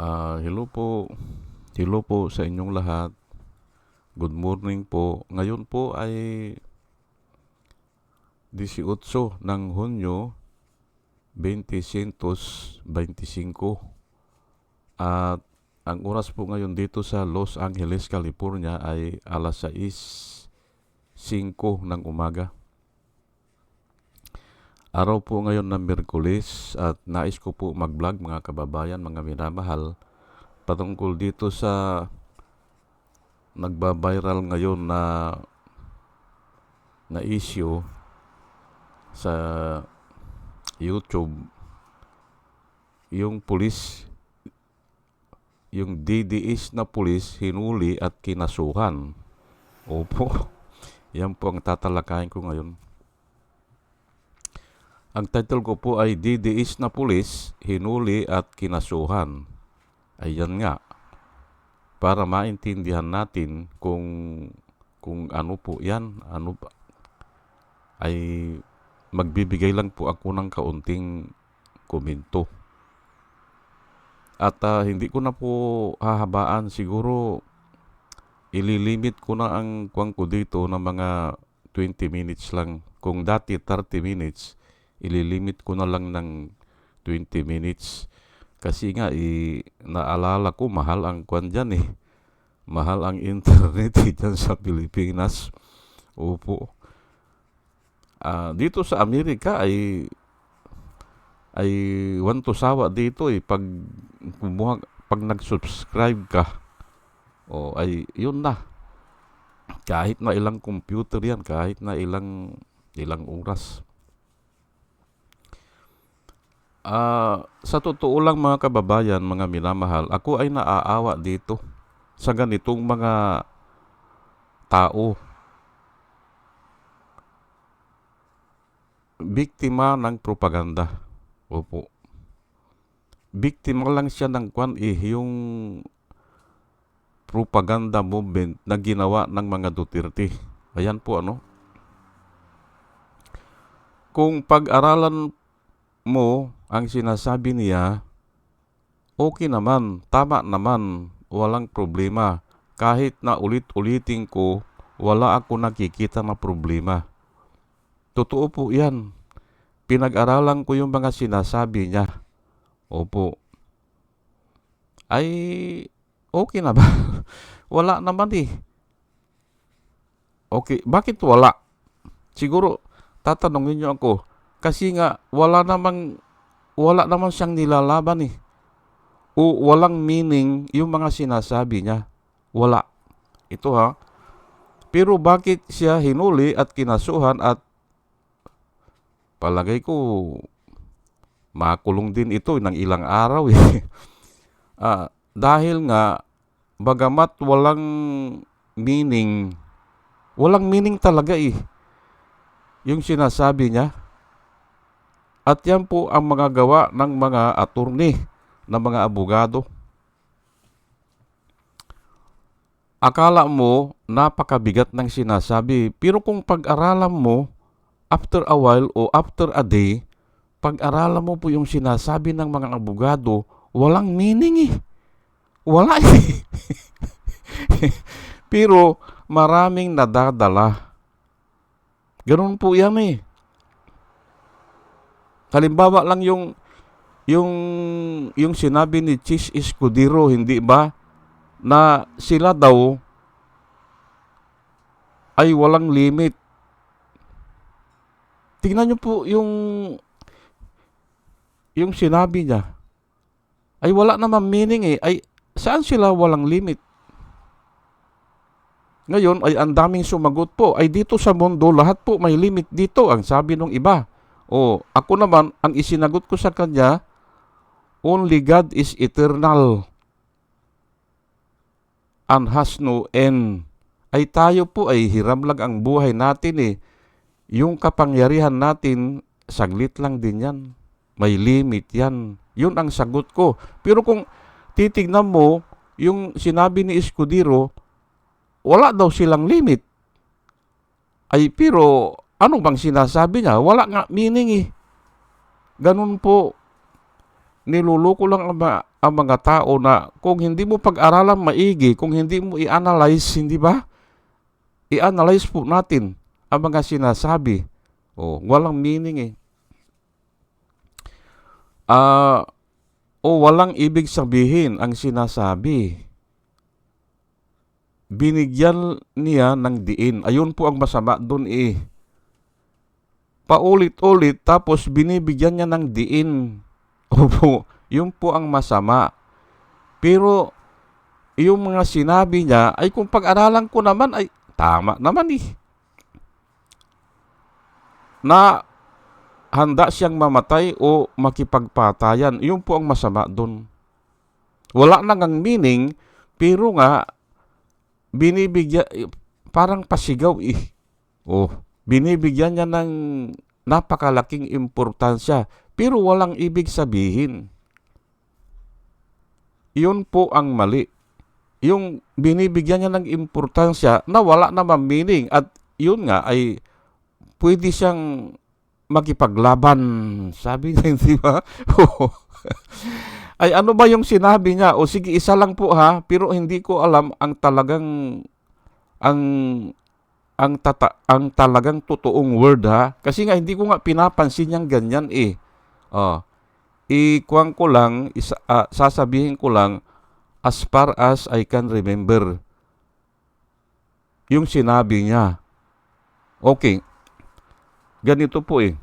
Ah, hello po. Hello po sa inyong lahat. Good morning po. Ngayon po ay 18 ng Hunyo 2025. At ang oras po ngayon dito sa Los Angeles, California ay alas 6.05 ng umaga. Araw po ngayon ng Merkulis at nais ko po mag-vlog mga kababayan, mga minamahal patungkol dito sa nagba-viral ngayon na na issue sa YouTube yung pulis yung DDS na pulis hinuli at kinasuhan. Opo. Yan po ang tatalakayin ko ngayon. Ang title ko po ay DDS na pulis, hinuli at kinasuhan. Ayan nga. Para maintindihan natin kung kung ano po 'yan, ano ba ay magbibigay lang po ako ng kaunting komento. At ah, hindi ko na po hahabaan siguro ililimit ko na ang kuwang ko dito ng mga 20 minutes lang. Kung dati 30 minutes, ililimit ko na lang ng 20 minutes. Kasi nga, i, naalala ko, mahal ang kwan dyan eh. Mahal ang internet eh, sa Pilipinas. Opo. Ah, dito sa Amerika ay ay one to sawa dito eh pag kumuha pag nag-subscribe ka o ay yun na kahit na ilang computer yan kahit na ilang ilang oras Ah, sa totoo lang mga kababayan, mga minamahal, ako ay naaawa dito sa ganitong mga tao. Biktima ng propaganda. Opo. Biktima lang siya ng kwan eh, yung propaganda movement na ginawa ng mga Duterte. Ayan po ano. Kung pag-aralan mo ang sinasabi niya, okay naman, tama naman, walang problema. Kahit na ulit-ulitin ko, wala ako nakikita na problema. Totoo po yan. Pinag-aralan ko yung mga sinasabi niya. Opo. Ay, okay na ba? wala naman eh. Okay, bakit wala? Siguro, tatanungin niyo ako, kasi nga, wala namang, wala naman siyang nilalaban eh. O walang meaning yung mga sinasabi niya. Wala. Ito ha. Pero bakit siya hinuli at kinasuhan at palagay ko makulong din ito ng ilang araw eh. ah, dahil nga bagamat walang meaning, walang meaning talaga eh. Yung sinasabi niya, at yan po ang mga gawa ng mga attorney, ng mga abogado. Akala mo napakabigat ng sinasabi, pero kung pag-aralan mo, after a while o after a day, pag-aralan mo po yung sinasabi ng mga abogado, walang meaning eh. Wala eh. pero maraming nadadala. Ganun po yan eh. Halimbawa lang yung yung yung sinabi ni Chis Escudero, hindi ba? Na sila daw ay walang limit. Tingnan niyo po yung yung sinabi niya. Ay wala naman meaning eh. Ay saan sila walang limit? Ngayon ay ang daming sumagot po. Ay dito sa mundo lahat po may limit dito ang sabi ng iba. O, ako naman, ang isinagot ko sa kanya, only God is eternal and has no end. Ay tayo po ay hiram lang ang buhay natin eh. Yung kapangyarihan natin, saglit lang din yan. May limit yan. Yun ang sagot ko. Pero kung titignan mo, yung sinabi ni Escudero, wala daw silang limit. Ay, pero ano bang sinasabi niya? Wala nga meaning eh. Ganun po. niluluko lang ang, ma- ang mga tao na kung hindi mo pag-aralan maigi, kung hindi mo i-analyze, hindi ba? I-analyze po natin ang mga sinasabi. Oh, walang meaning eh. Ah, o walang ibig sabihin ang sinasabi. Binigyan niya ng diin. Ayun po ang masama doon eh. Paulit-ulit tapos binibigyan niya ng diin. Opo, yun po ang masama. Pero yung mga sinabi niya ay kung pag-aralan ko naman ay tama naman eh. Na handa siyang mamatay o makipagpatayan. Yun po ang masama doon. Wala nang ang meaning, pero nga, binibigyan, parang pasigaw eh. Oh, binibigyan niya ng napakalaking importansya, pero walang ibig sabihin. Yun po ang mali. Yung binibigyan niya ng importansya na wala namang meaning at yun nga ay pwede siyang makipaglaban. Sabi niya, hindi ba? Ay ano ba yung sinabi niya? O sige, isa lang po ha, pero hindi ko alam ang talagang ang ang tata, ang talagang totoong word ha. Kasi nga hindi ko nga pinapansin yang ganyan eh. Oh. Ikuwang ko lang, isa, ah, sasabihin ko lang as far as I can remember. Yung sinabi niya. Okay. Ganito po eh.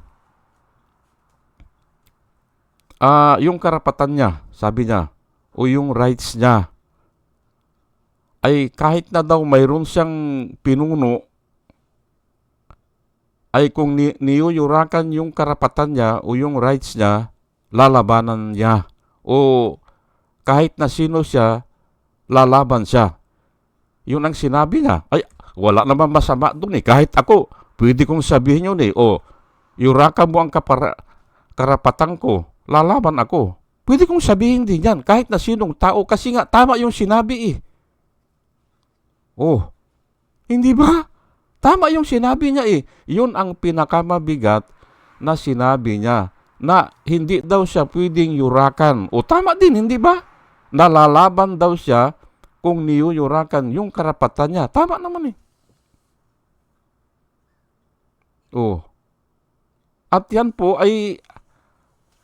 Ah, yung karapatan niya, sabi niya, o yung rights niya, ay kahit na daw mayroon siyang pinuno, ay kung ni niyuyurakan yung karapatan niya o yung rights niya, lalabanan niya. O kahit na sino siya, lalaban siya. Yun ang sinabi niya. Ay, wala naman masama doon eh. Kahit ako, pwede kong sabihin yun eh. O, yurakan mo ang kapara, karapatan ko, lalaban ako. Pwede kong sabihin din yan, kahit na sinong tao, kasi nga tama yung sinabi eh. Oh, hindi ba? Tama yung sinabi niya eh. Yun ang pinakamabigat na sinabi niya na hindi daw siya pwedeng yurakan. O tama din, hindi ba? Nalalaban daw siya kung niyuyurakan yung karapatan niya. Tama naman eh. Oh. At yan po ay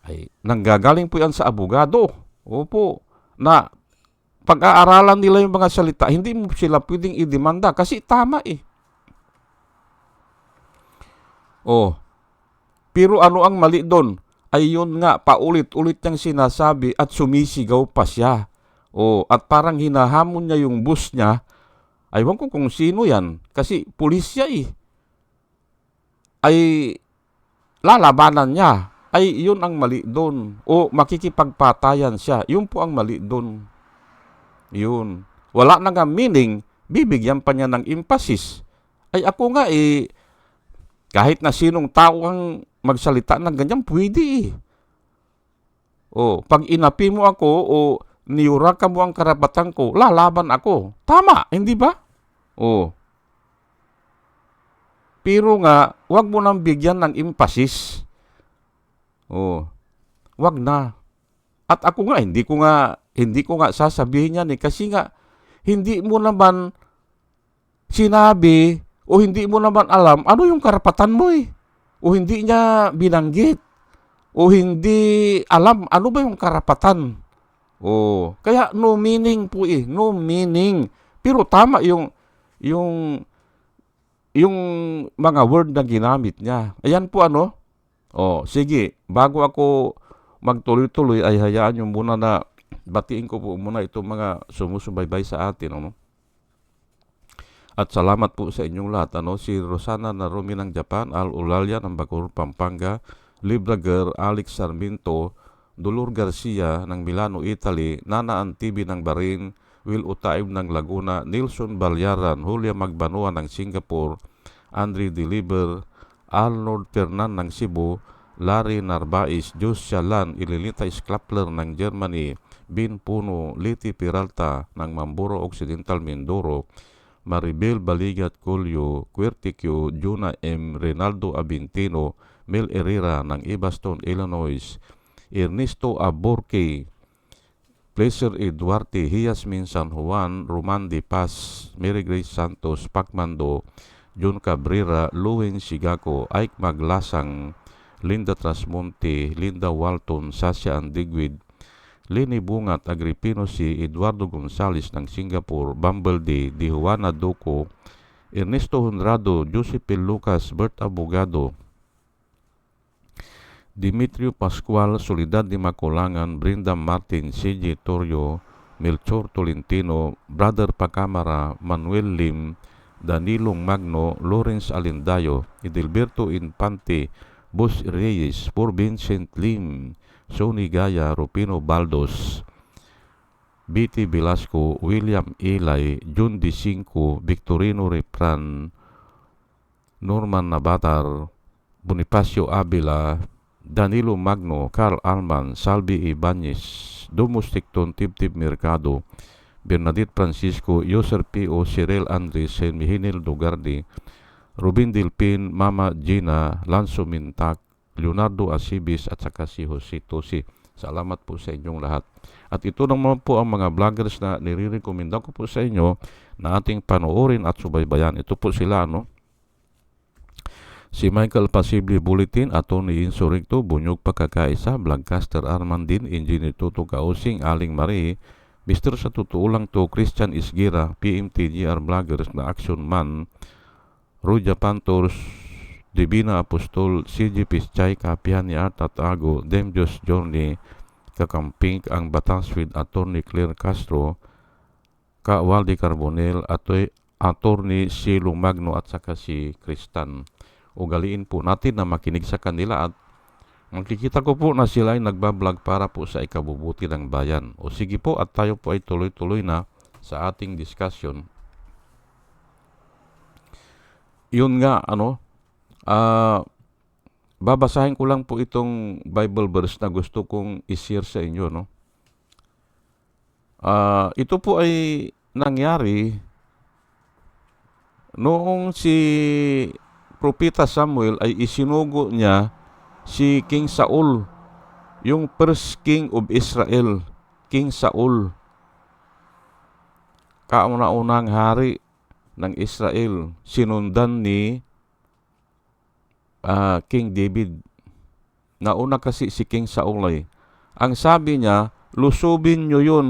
ay nanggagaling po yan sa abogado. Opo. Na pag-aaralan nila yung mga salita, hindi mo sila pwedeng idemanda kasi tama eh. Oh. Pero ano ang mali doon? Ay yun nga, paulit-ulit niyang sinasabi at sumisigaw pa siya. Oh, at parang hinahamon niya yung bus niya. Aywan ko kung sino yan. Kasi pulis siya eh. Ay lalabanan niya. Ay yun ang mali doon. O makikipagpatayan siya. Yun po ang mali doon. Yun. Wala na nga meaning, bibigyan pa niya ng emphasis. Ay ako nga eh, kahit na sinong tao ang magsalita ng ganyan, pwede eh. O, pag inapi mo ako o niyurakan mo ang karapatan ko, lalaban ako. Tama, hindi ba? O. Pero nga, wag mo nang bigyan ng emphasis. O. Wag na. At ako nga, hindi ko nga, hindi ko nga sasabihin yan eh. Kasi nga, hindi mo naman sinabi o hindi mo naman alam ano yung karapatan mo eh. O hindi niya binanggit. O hindi alam ano ba yung karapatan. O, kaya no meaning po eh. No meaning. Pero tama yung, yung, yung mga word na ginamit niya. Ayan po ano. O, sige. Bago ako magtuloy-tuloy ay hayaan nyo muna na batiin ko po muna itong mga sumusubaybay sa atin. Ano? At salamat po sa inyong lahat. Ano? Si Rosana Narumi ng Japan, Al Ulalia ng Bacoor, Pampanga, Librager, Alex Sarmiento, Dolor Garcia ng Milano, Italy, Nana Antibi ng Barin, Will Utaib ng Laguna, Nilson Balyaran, Julia Magbanua ng Singapore, Andre Deliver, Arnold Fernan ng Cebu, Larry Narbais, Jus Shalan, Ililita Sklapler ng Germany, Bin Puno, Liti Peralta ng Mamburo Occidental, Mindoro, Maribel Baligat Colio, Querticio, Juna M. Renaldo Abintino, Mel Herrera ng Ibaston, Illinois, Ernesto Aborque, Pleasure E. Duarte, Hiasmin San Juan, Roman De Paz, Mary Grace Santos, Pacmando, John Cabrera, Luen Sigaco, Ike Maglasang, Linda Trasmonte, Linda Walton, Sasha Andigwid, Lini Bungat, Agripino si Eduardo Gonzales ng Singapore, Bumble D, Di Juana Doco, Ernesto Honrado, Joseph P. Lucas, Bert Abogado, Dimitrio Pascual, Solidad de Macolangan, Brenda Martin, CJ Torrio, Melchor Tolentino, Brother Pacamara, Manuel Lim, Danilong Magno, Lawrence Alindayo, Edilberto Infante, Bos Reyes, Por Vincent Lim, Sony Gaya, Rupino Baldos, BT Velasco, William Ilay, Jun D. Cinco, Victorino Repran, Norman Nabatar, Bonifacio Abila, Danilo Magno, Carl Alman, Salvi Ibanez, Domus Ticton, Tip-Tip Mercado, Bernadette Francisco, Yoser P.O. Cyril Andres, Mihinil Dugardi, Rubin Dilpin, Mama Gina, Lanzo Mintak, Leonardo Asibis at saka si Jose Tosi. Salamat po sa inyong lahat. At ito naman po ang mga vloggers na nire-recommenda ko po sa inyo na ating panoorin at subaybayan. Ito po sila, no? Si Michael Pasible Bulletin, Atty. Insurrecto, Bunyog Pagkakaisa, Vlogcaster Armandin, Engineer Tuto Kausing, Aling Marie, Mr. sa totoo to, Christian Isgira, PMTGR Vloggers na Action Man, Ruja Pantors, Divina Apostol, CG Pischay, Kapihan ni Art at Ago, Demjos Journey, Kakamping, ang Batas with Attorney Claire Castro, Ka Waldi Carbonel, Atoy, Attorney Silo Magno at saka si Kristan. Ugaliin po natin na makinig sa kanila at makikita ko po na sila ay nagbablog para po sa ikabubuti ng bayan. O sige po at tayo po ay tuloy-tuloy na sa ating discussion. Yun nga, ano, ah, babasahin ko lang po itong Bible verse na gusto kong i-share sa inyo, no? Ah, ito po ay nangyari noong si Propeta Samuel ay isinugo niya si King Saul, yung first king of Israel, King Saul. Kauna-unang hari ng Israel, sinundan ni ah, King David. Nauna kasi si King Saul ay. Ang sabi niya, lusubin nyo yun,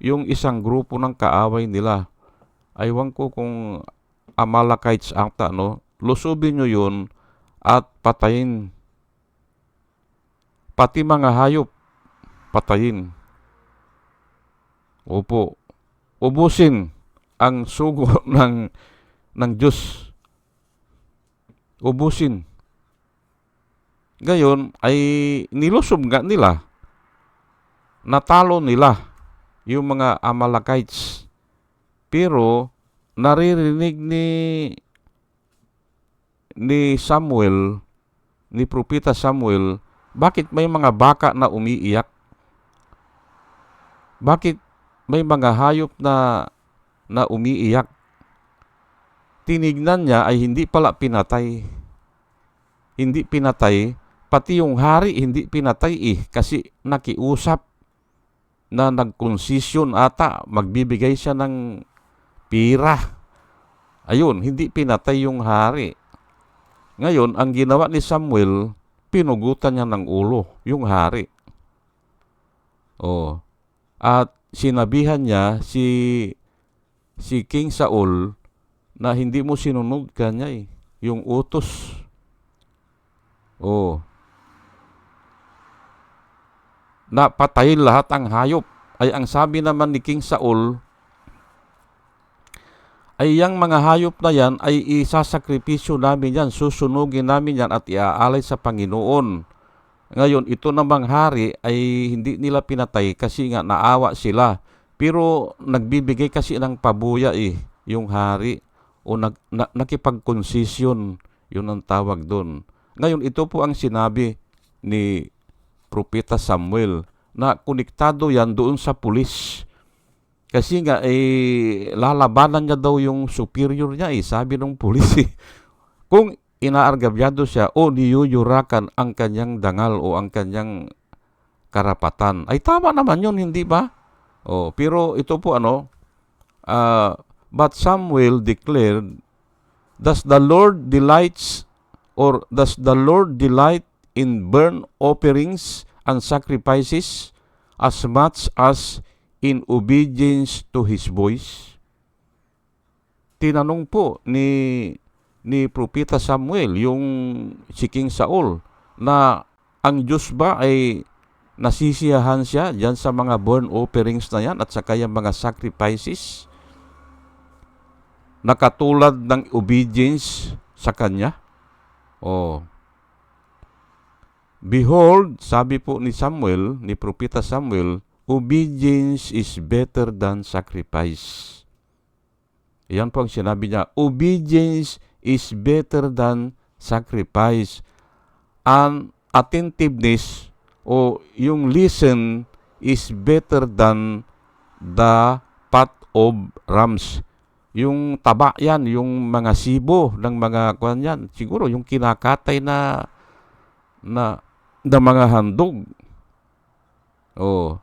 yung isang grupo ng kaaway nila. Aywan ko kung Amalekites ata, no? Lusubin nyo yun at patayin. Pati mga hayop, patayin. Opo, ubusin ang sugo ng, ng Diyos. Ubusin. Gayon ay nilusob nga nila. Natalo nila yung mga Amalekites. Pero naririnig ni ni Samuel, ni Propeta Samuel, bakit may mga baka na umiiyak? Bakit may mga hayop na na umiiyak? Tinignan niya ay hindi pala pinatay. Hindi pinatay, pati yung hari hindi pinatay eh kasi nakiusap na nagkonsisyon ata, magbibigay siya ng pira. Ayun, hindi pinatay yung hari. Ngayon, ang ginawa ni Samuel, pinugutan niya ng ulo, yung hari. Oh. At sinabihan niya si si King Saul na hindi mo sinunod kanya eh, yung utos. Oh. Napatayin lahat ang hayop. Ay ang sabi naman ni King Saul, ay yung mga hayop na yan ay isasakripisyo namin yan, susunugin namin yan at iaalay sa Panginoon. Ngayon, ito namang hari ay hindi nila pinatay kasi nga naawa sila. Pero nagbibigay kasi ng pabuya eh, yung hari. O nag, na, nakipagkonsisyon, yun ang tawag doon. Ngayon, ito po ang sinabi ni Propeta Samuel na konektado yan doon sa pulis. Kasi nga, eh, lalabanan niya daw yung superior niya, eh, sabi ng pulis. Eh. Kung inaargabyado siya o niyuyurakan ang kanyang dangal o ang kanyang karapatan. Ay tama naman yun, hindi ba? Oh, pero ito po ano, ah, but Samuel declared, Does the Lord delights or does the Lord delight in burnt offerings and sacrifices as much as in obedience to His voice? Tinanong po ni ni Propeta Samuel yung si King Saul na ang Diyos ba ay nasisiyahan siya dyan sa mga burnt offerings na yan at saka yung mga sacrifices na katulad ng obedience sa Kanya? Oh. Behold, sabi po ni Samuel, ni Propeta Samuel, obedience is better than sacrifice. Yan po ang sinabi niya, obedience is better than sacrifice. And attentiveness o yung listen is better than the pot of rams. Yung taba yan, yung mga sibo ng mga kwan yan. Siguro yung kinakatay na na, na mga handog. Oh.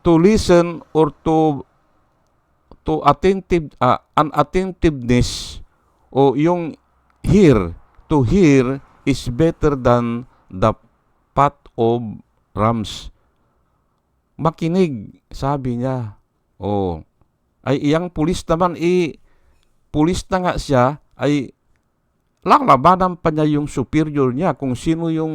To listen or to to attentive uh, an attentiveness o yung hear to hear is better than the pot of rams. Makinig, sabi niya. Oh. Ay iyang pulis naman i pulis na nga siya ay lalabanan pa niya yung superior niya kung sino yung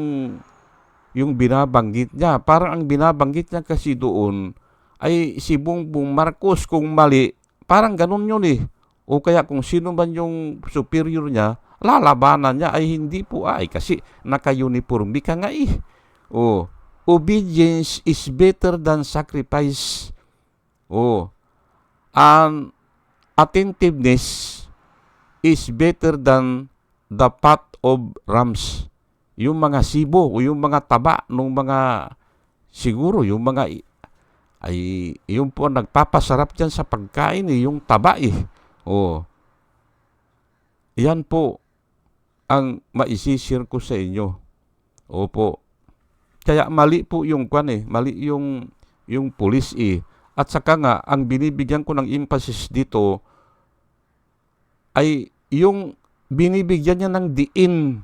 yung binabanggit niya. Parang ang binabanggit niya kasi doon ay si Bongbong Marcos kung mali, parang ganun yun eh. O kaya kung sino man yung superior niya, lalabanan niya ay hindi po ay kasi naka-uniforme ka nga eh. O, obedience is better than sacrifice. O, and attentiveness is better than the pot of rams. Yung mga sibo o yung mga taba ng mga siguro yung mga ay yung po nagpapasarap diyan sa pagkain eh, yung taba eh. Oh. Yan po ang maisisir ko sa inyo. Opo. Kaya mali po yung kwan eh, mali yung yung pulis eh. At saka nga ang binibigyan ko ng emphasis dito ay yung binibigyan niya ng diin.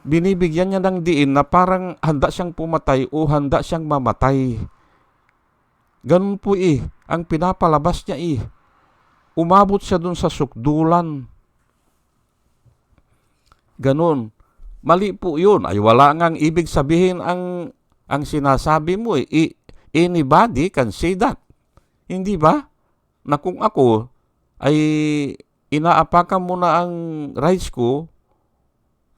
Binibigyan niya ng diin na parang handa siyang pumatay o handa siyang mamatay. Ganun po eh, ang pinapalabas niya eh. Umabot siya dun sa sukdulan. Ganun. Mali po yun. Ay wala ngang ibig sabihin ang ang sinasabi mo eh. I, anybody can say that. Hindi ba? Na kung ako ay inaapakan mo na ang rights ko,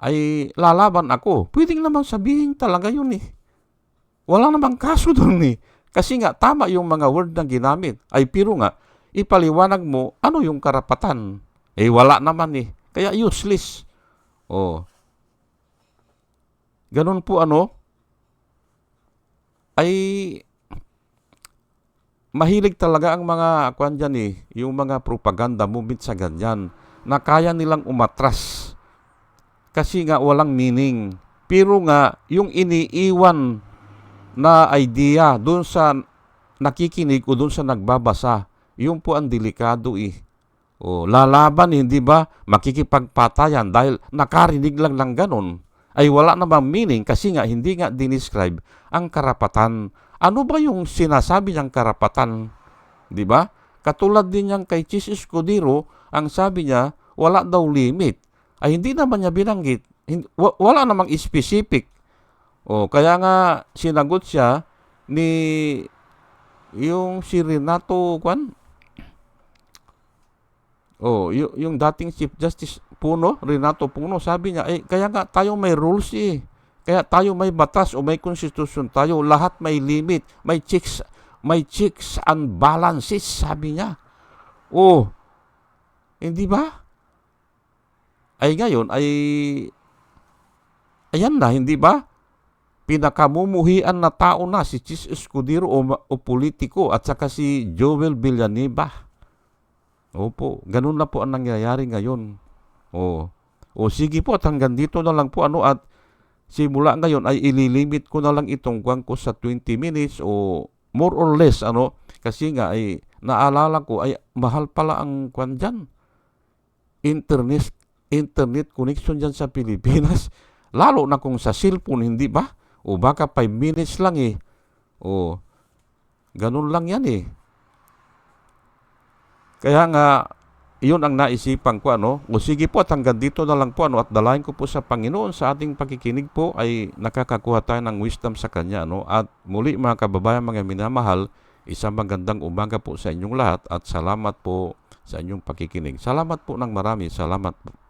ay lalaban ako. Pwedeng naman sabihin talaga yun eh. Wala namang kaso doon eh. Kasi nga, tama yung mga word na ginamit. Ay, pero nga, ipaliwanag mo, ano yung karapatan? Eh, wala naman eh. Kaya useless. Oh. Ganun po ano, ay mahilig talaga ang mga kwan dyan eh, yung mga propaganda movement sa ganyan, na kaya nilang umatras. Kasi nga walang meaning. Pero nga, yung iniiwan na idea doon sa nakikinig o doon sa nagbabasa, yun po ang delikado eh. O, lalaban, hindi ba? Makikipagpatayan dahil nakarinig lang ng ganon ay wala namang meaning kasi nga hindi nga dinescribe ang karapatan. Ano ba yung sinasabi niyang karapatan? Di ba? Katulad din niyang kay Chis Escudero, ang sabi niya, wala daw limit. Ay hindi naman niya binanggit. Wala namang specific. O, kaya nga sinagot siya ni yung si Renato Kwan. Oh, yung, yung dating Chief Justice Puno, Renato Puno, sabi niya, eh, kaya nga tayo may rules eh. Kaya tayo may batas o may konstitusyon tayo, lahat may limit, may checks, may checks and balances, sabi niya. Oh, hindi ba? Ay ngayon, ay, ayan na, hindi ba? Pinakamumuhian na tao na si Chis Escudero o, o politiko at saka si Joel Villanueva. Opo, ganun na po ang nangyayari ngayon. O, o sige po at hanggang dito na lang po ano at simula ngayon ay ililimit ko na lang itong kwan ko sa 20 minutes o more or less ano kasi nga ay naalala ko ay mahal pala ang kwan dyan. Internet internet connection dyan sa Pilipinas. Lalo na kung sa cellphone, hindi ba? O baka 5 minutes lang eh. O ganun lang yan eh. Kaya nga, iyon ang naisipan ko ano. O sige po at hanggang dito na lang po ano at dalayan ko po sa Panginoon sa ating pakikinig po ay nakakakuha tayo ng wisdom sa Kanya ano. At muli mga kababayan mga minamahal, isang magandang umaga po sa inyong lahat at salamat po sa inyong pakikinig. Salamat po ng marami. Salamat po.